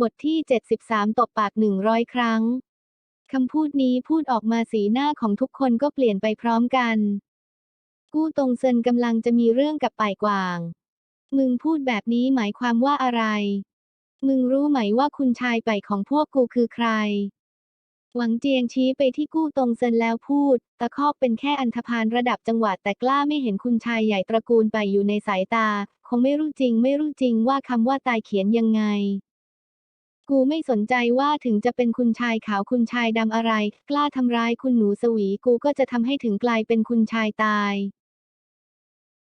บทที่ 73 ตบปาก 100 ครั้ง คำพูดนี้พูดออกมาสีหน้าของทุกคนก็เปลี่ยนไปพร้อมกัน กู้ตรงเซินกำลังจะมีเรื่องกับป่ายกวาง มึงพูดแบบนี้หมายความว่าอะไร มึงรู้ไหมว่าคุณชายป่ายของพวกกูคือใคร หวังเจียงชี้ไปที่กู้ตรงเซินแล้วพูด ตะคอกเป็นแค่อันธพาลระดับจังหวัดแต่กล้าไม่เห็นคุณชายใหญ่ตระกูลไปอยู่ในสายตา คงไม่รู้จริง ไม่รู้จริงว่าคำว่าตายเขียนยังไง กูไม่สนใจว่าถึงจะเป็นคุณชายขาวคุณชายดำอะไร กล้าทำร้ายคุณหนูสวีกูก็จะทำให้ถึงกลายเป็นคุณชายตาย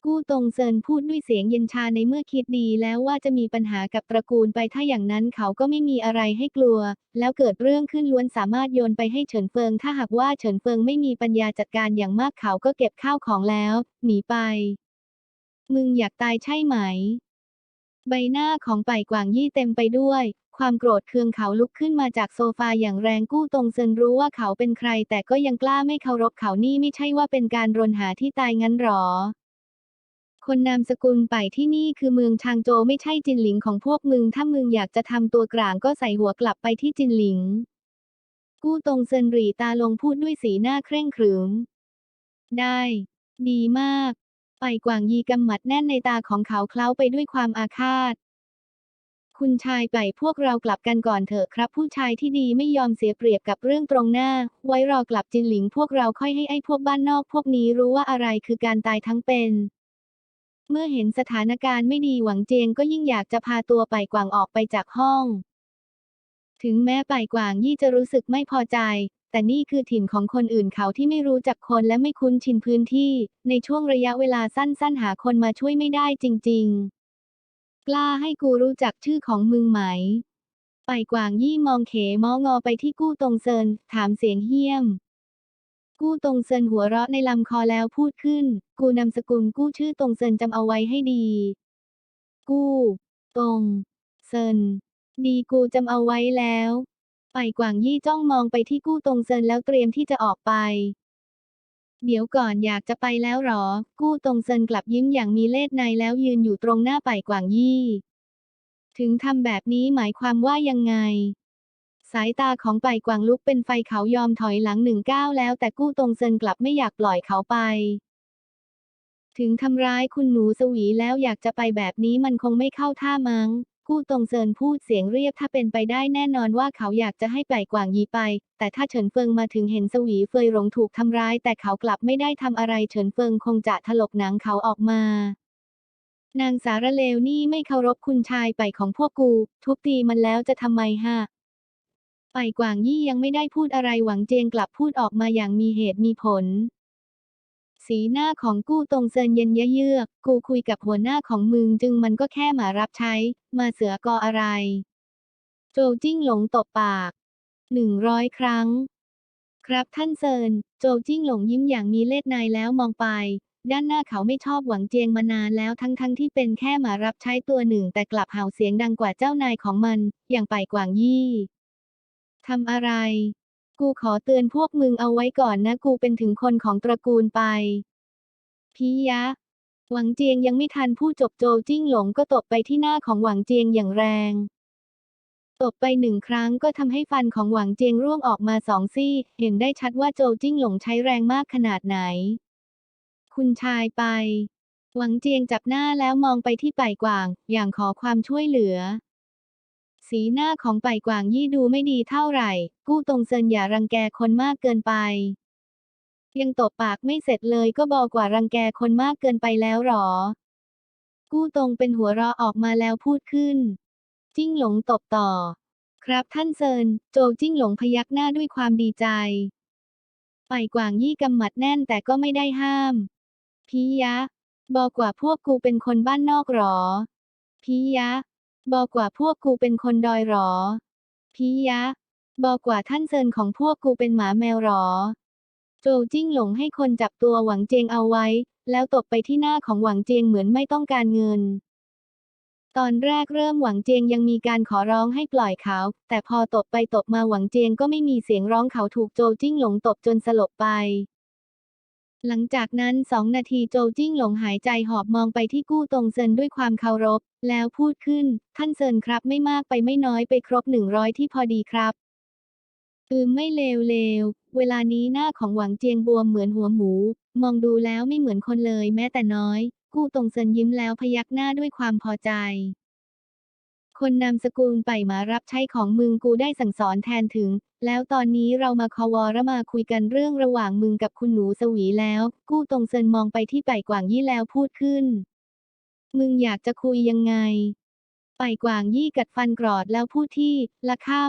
กู้ตงเซินพูดด้วยเสียงเย็นชาในเมื่อคิดดีแล้วว่าจะมีปัญหากับตระกูลไปถ้าอย่างนั้นเขาก็ไม่มีอะไรให้กลัว แล้วเกิดเรื่องขึ้นล้วนสามารถโยนไปให้เฉินเฟิง ถ้าหากว่าเฉินเฟิงไม่มีปัญญาจัดการอย่างมากเขาก็เก็บข้าวของแล้ว หนีไป มึงอยากตายใช่ไหมใบหน้าของป่ายกวางยี่เต็มไปด้วย ความโกรธเคืองเขาลุกขึ้นมาจากโซฟาอย่างแรงกู้ตรงเซินรู้ว่าเขาเป็นใคร แต่ก็ยังกล้าไม่เคารพเขานี่ไม่ใช่ว่าเป็นการรนหาที่ตายงั้นหรอ คนนามสกุลไปที่นี่คือเมืองชางโจไม่ใช่จินหลิงของพวกมึง ถ้ามึงอยากจะทำตัวกลางก็ใส่หัวกลับไปที่จินหลิง กู้ตรงเซินรีตาลงพูดด้วยสีหน้าเคร่งขรึม ได้ ดีมาก ไปกวางยีกำหมัดแน่นในตาของเขาเคล้าไปด้วยความอาฆาต คุณชายไปพวกเรากลับกันก่อนเถอะครับ ผู้ชายที่ดีไม่ยอมเสียเปรียบกับเรื่องตรงหน้า ไว้รอกลับจินหลิงพวกเราค่อยให้ไอ้พวกบ้านนอกพวกนี้รู้ว่าอะไรคือการตายทั้งเป็น เมื่อเห็นสถานการณ์ไม่ดีหวังเจียงก็ยิ่งอยากจะพาตัวไปกวางออกไปจากห้อง ถึงแม้ไปกวางยี่จะรู้สึกไม่พอใจ แต่นี่คือถิ่นของคนอื่นเขาที่ไม่รู้จักคนและไม่คุ้นชินพื้นที่ ในช่วงระยะเวลาสั้นๆ หาคนมาช่วยไม่ได้จริง ๆ กล้าให้กูรู้จักชื่อของมึงไหม ไปกวางยี่มองเขมองอไปที่กู้ตรงเซิน ถามเสียงเหี้ยม กู้ตรงเซินหัวเราะในลำคอแล้วพูดขึ้น กูนามสกุลกู้ชื่อตรงเซินจำเอาไว้ให้ดี กู้ตรงเซิน ดีกูจำเอาไว้แล้ว ไปกวางยี่จ้องมองไปที่กู้ตรงเซินแล้วเตรียมที่จะออกไป เดี๋ยวก่อนอยากจะไปแล้วหรอ กู้ตรงเซินกลับยิ้มอย่างมีเล่ห์ในแล้วยืนอยู่ตรงหน้าไปกวางยี่ ถึงทำแบบนี้หมายความว่ายังไง สายตาของไปกวางลุกเป็นไฟเขายอมถอยหลังหนึ่งก้าวแล้วแต่กู้ตรงเซินกลับไม่อยากปล่อยเขาไป ถึงทำร้ายคุณหนูสวีแล้วอยากจะไปแบบนี้มันคงไม่เข้าท่ามั้ง กู้ตงเซินพูดเสียงเรียบถ้าเป็นไปได้แน่นอนว่าเขาอยากจะให้ไปกวางยีไป แต่ถ้าเฉินเฟิงมาถึงเห็นสวีเฟยหลงถูกทำร้าย แต่เขากลับไม่ได้ทำอะไรเฉินเฟิงคงจะถลกหนังเขาออกมา นางสารเลวนี่ไม่เคารพคุณชายไปของพวกกู ทุบตีมันแล้วจะทำไมฮะไปกวางยี่ยังไม่ได้พูดอะไรหวังเจงกลับพูดออกมาอย่างมีเหตุมีผล สีหน้าของกู้ตรงเซินเย็นเยือก กูคุยกับหัวหน้าของมึงจึงมันก็แค่หมารับใช้ มาเสือกออะไร โจจิ้งหลงตบปากหนึ่งร้อยครั้ง ครับท่านเซิน โจจิ้งหลงยิ้มอย่างมีเล่ห์ในแล้วมองไป ด้านหน้าเขาไม่ชอบหวังเจียงมานานแล้วทั้งๆทที่เป็นแค่หมารับใช้ตัวหนึ่งแต่กลับเห่าเสียงดังกว่าเจ้านายของมัน อย่างไปกวางยี่ทำอะไร กูขอเตือนพวกมึงเอาไว้ก่อนนะ กูเป็นถึงคนของตระกูลไปพียะ หวังเจียงยังไม่ทันพูดจบโจจิ้งหลงก็ตบไปที่หน้าของหวังเจียงอย่างแรง ตบไปหนึ่งครั้งก็ทำให้ฟันของหวังเจียงร่วงออกมาสองซี่ เห็นได้ชัดว่าโจจิ้งหลงใช้แรงมากขนาดไหน คุณชายไป หวังเจียงจับหน้าแล้วมองไปที่ป่ายกวาง อย่างขอความช่วยเหลือ สีหน้าของป่ายกวางยี่ดูไม่ดีเท่าไหร่ กู้ตรงเซินอย่ารังแกคนมากเกินไป ยังตบปากไม่เสร็จเลยก็บอกว่ารังแกคนมากเกินไปแล้วหรอ กู้ตรงเป็นหัวราะออกมาแล้วพูดขึ้น จิ้งหลงตบต่อ ครับท่านเซิน โจจิ้งหลงพยักหน้าด้วยความดีใจ ไปกวางยี่กำหมัดแน่นแต่ก็ไม่ได้ห้าม พียะ บอกว่าพวกกูเป็นคนบ้านนอกหรอพียะ บอกว่าพวกกูเป็นคนดอยหรอพียะ บอกว่าท่านเซินของพวกกูเป็นหมาแมวหรอ โจจิ้งหลงให้คนจับตัวหวังเจงเอาไว้ แล้วตบไปที่หน้าของหวังเจงเหมือนไม่ต้องการเงิน ตอนแรกเริ่มหวังเจงยังมีการขอร้องให้ปล่อยเขา แต่พอตบไปตบมาหวังเจงก็ไม่มีเสียงร้องเขาถูกโจจิ้งหลงตบจนสลบไป หลังจากนั้นสองนาทีโจจิ้งหลงหายใจหอบมองไปที่กู้ตรงเซินด้วยความเคารพ แล้วพูดขึ้น ท่านเซินครับไม่มากไปไม่น้อยไปครบหนึ่งร้อยที่พอดีครับอืมไม่เลวเลวเวลานี้หน้าของหวังเจียงบวมเหมือนหัวหมู มองดูแล้วไม่เหมือนคนเลยแม้แต่น้อย กู้ตรงเซินยิ้มแล้วพยักหน้าด้วยความพอใจ คนนามสกุลไปมารับใช้ของมึงกูได้สั่งสอนแทนถึง แล้วตอนนี้เรามาคอวอระมาคุยกันเรื่องระหว่างมึงกับคุณหนูสวีแล้ว กู้ตงเซินมองไปที่ไปกวางยี่แล้วพูดขึ้น มึงอยากจะคุยยังไง ไปกวางยี่กัดฟันกรอดแล้วพูดที่ละค่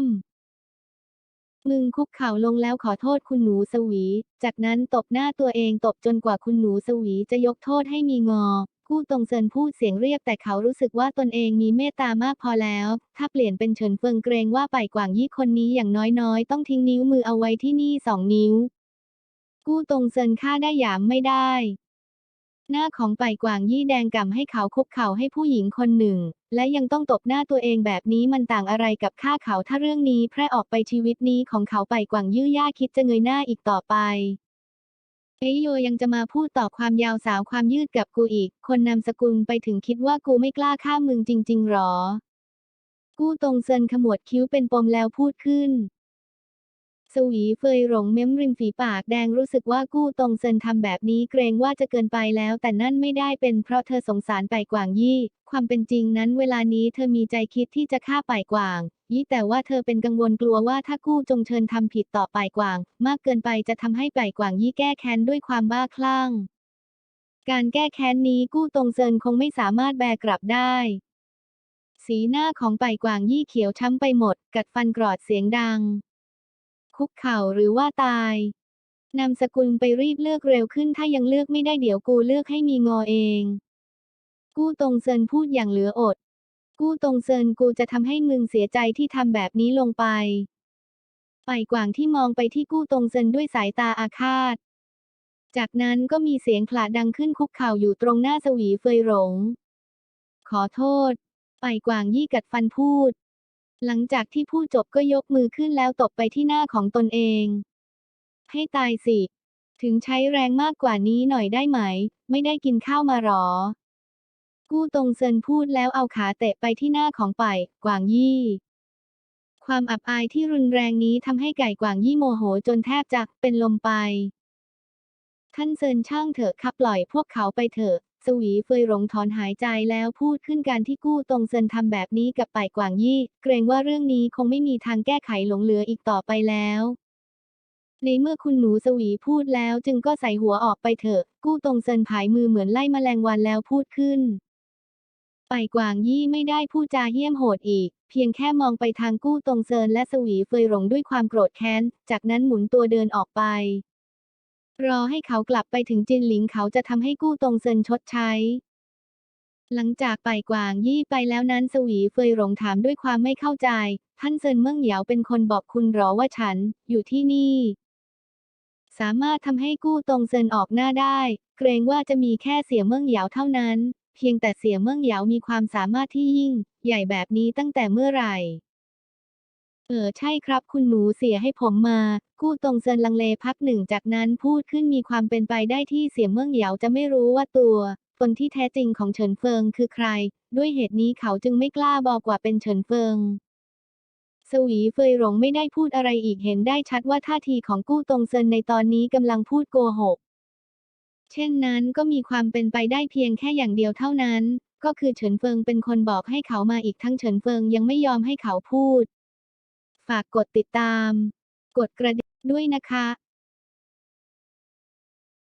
ำมึงคุกเข่าลงแล้วขอโทษคุณหนูสวี จากนั้นตบหน้าตัวเองตบจนกว่าคุณหนูสวีจะยกโทษให้มีงอ กู้ตรงเซินพูดเสียงเรียบแต่เขารู้สึกว่าตนเองมีเมตตามากพอแล้ว ถ้าเปลี่ยนเป็นเฉินเฟิงเกรงว่าไปกว่างยี่คนนี้อย่างน้อยๆ ต้องทิ้งนิ้วมือเอาไว้ที่นี่สองนิ้ว กู้ตรงเซินฆ่าได้หยามไม่ได้ หน้าของไปกวางยี่แดงก่ำให้เขาคุกเข่าให้ผู้หญิงคนหนึ่ง และยังต้องตบหน้าตัวเองแบบนี้มันต่างอะไรกับฆ่าเขาถ้าเรื่องนี้แพร่ออกไปชีวิตนี้ของเขาไปกวางยื้อย่าคิดจะเงยหน้าอีกต่อไป เอ้ยโยยังจะมาพูดต่อความยาวสาวความยืดกับกูอีก คนนำสกุลไปถึงคิดว่ากูไม่กล้าฆ่ามึงจริง ๆ หรอ กู้ตรงเซินขมวดคิ้วเป็นปมแล้วพูดขึ้น สวีเฟยหลงเม้มริมฝีปากแดงรู้สึกว่ากู้ตรงเซินทำแบบนี้เกรงว่าจะเกินไปแล้ว แต่นั่นไม่ได้เป็นเพราะเธอสงสารไปกวางยี่ ความเป็นจริงนั้นเวลานี้เธอมีใจคิดที่จะฆ่าไปกวาง ยี่แต่ว่าเธอเป็นกังวลกลัวว่าถ้ากู้จงเชิญทำผิดต่อไปกวาง มากเกินไปจะทำให้ไปกวางยี่แก้แค้นด้วยความบ้าคลั่ง การแก้แค้นนี้กู้ตรงเซินคงไม่สามารถแบกกลับได้สีหน้าของไปกวางยี่เขียวช้ำไปหมด กัดฟันกรอดเสียงดัง คุกเข่าหรือว่าตายนามสกุลไปรีบเลือกเร็วขึ้นถ้ายังเลือกไม่ได้เดี๋ยวกูเลือกให้มีงอเอง กู้ตรงเซินพูดอย่างเหลืออด กู้ตรงเซินกูจะทำให้มึงเสียใจที่ทำแบบนี้ลงไปไปกวางที่มองไปที่กู้ตรงเซินด้วยสายตาอาฆาต จากนั้นก็มีเสียงผลาดังขึ้นคุกเข่าอยู่ตรงหน้าสวีเฟยหลง ขอโทษ ไปกวางยี่กัดฟันพูด หลังจากที่พูดจบก็ยกมือขึ้นแล้วตบไปที่หน้าของตนเอง ให้ตายสิ ถึงใช้แรงมากกว่านี้หน่อยได้ไหม ไม่ได้กินข้าวมาหรอ กู้ตรงเซินพูดแล้วเอาขาเตะไปที่หน้าของไปกวางยี่ ความอับอายที่รุนแรงนี้ทำให้ไก่กวางยี่โมโหจนแทบจะเป็นลมไป ท่านเซินช่างเถอะครับปล่อยพวกเขาไปเถอะ สวีเฟยหลงถอนหายใจแล้วพูดขึ้นการที่กู้ตรงเซินทำแบบนี้กับไปกวางยี่ เกรงว่าเรื่องนี้คงไม่มีทางแก้ไขหลงเหลืออีกต่อไปแล้ว ในเมื่อคุณหนูสวีพูดแล้วจึงก็ใส่หัวออกไปเถอะ กู้ตรงเซินผายมือเหมือนไล่แมลงวันแล้วพูดขึ้นไปกวางยี่ไม่ได้พูดจาเหี้ยมโหดอีก เพียงแค่มองไปทางกู้ตรงเซินและสวีเฟยหลงด้วยความโกรธแค้น จากนั้นหมุนตัวเดินออกไป รอให้เขากลับไปถึงจินหลิงเขาจะทำให้กู้ตรงเซินชดใช้ หลังจากไปกวางยี่ไปแล้วนั้นสวีเฟยหลงถามด้วยความไม่เข้าใจ ท่านเซินเมิ่งเหยาเป็นคนบอกคุณหรอว่าฉัน อยู่ที่นี่ สามารถทำให้กู้ตรงเซินออกหน้าได้ เกรงว่าจะมีแค่เสียเมิ่งเหยาเท่านั้น เพียงแต่เสียเมิ่งเหยามีความสามารถที่ยิ่ง ใหญ่แบบนี้ตั้งแต่เมื่อไหร่ เออใช่ครับ คุณหนูเสียให้ผมมา กู้ตรงเซินลังเลพักหนึ่งจากนั้นพูดขึ้นมีความเป็นไปได้ที่เสียเมิ่งเหยาจะไม่รู้ว่าตัวตนที่แท้จริงของเฉินเฟิงคือใคร ด้วยเหตุนี้เขาจึงไม่กล้าบอกว่าเป็นเฉินเฟิง สวีเฟยหลงไม่ได้พูดอะไรอีกเห็นได้ชัดว่าท่าทีของกู้ตรงเซินในตอนนี้กำลังพูดโกหก เช่นนั้นก็มีความเป็นไปได้เพียงแค่อย่างเดียวเท่านั้น ก็คือเฉินเฟิงเป็นคนบอกให้เขามาอีกทั้งเฉินเฟิงยังไม่ยอมให้เขาพูด ฝากกดติดตาม กดกระดิ่งด้วยนะคะ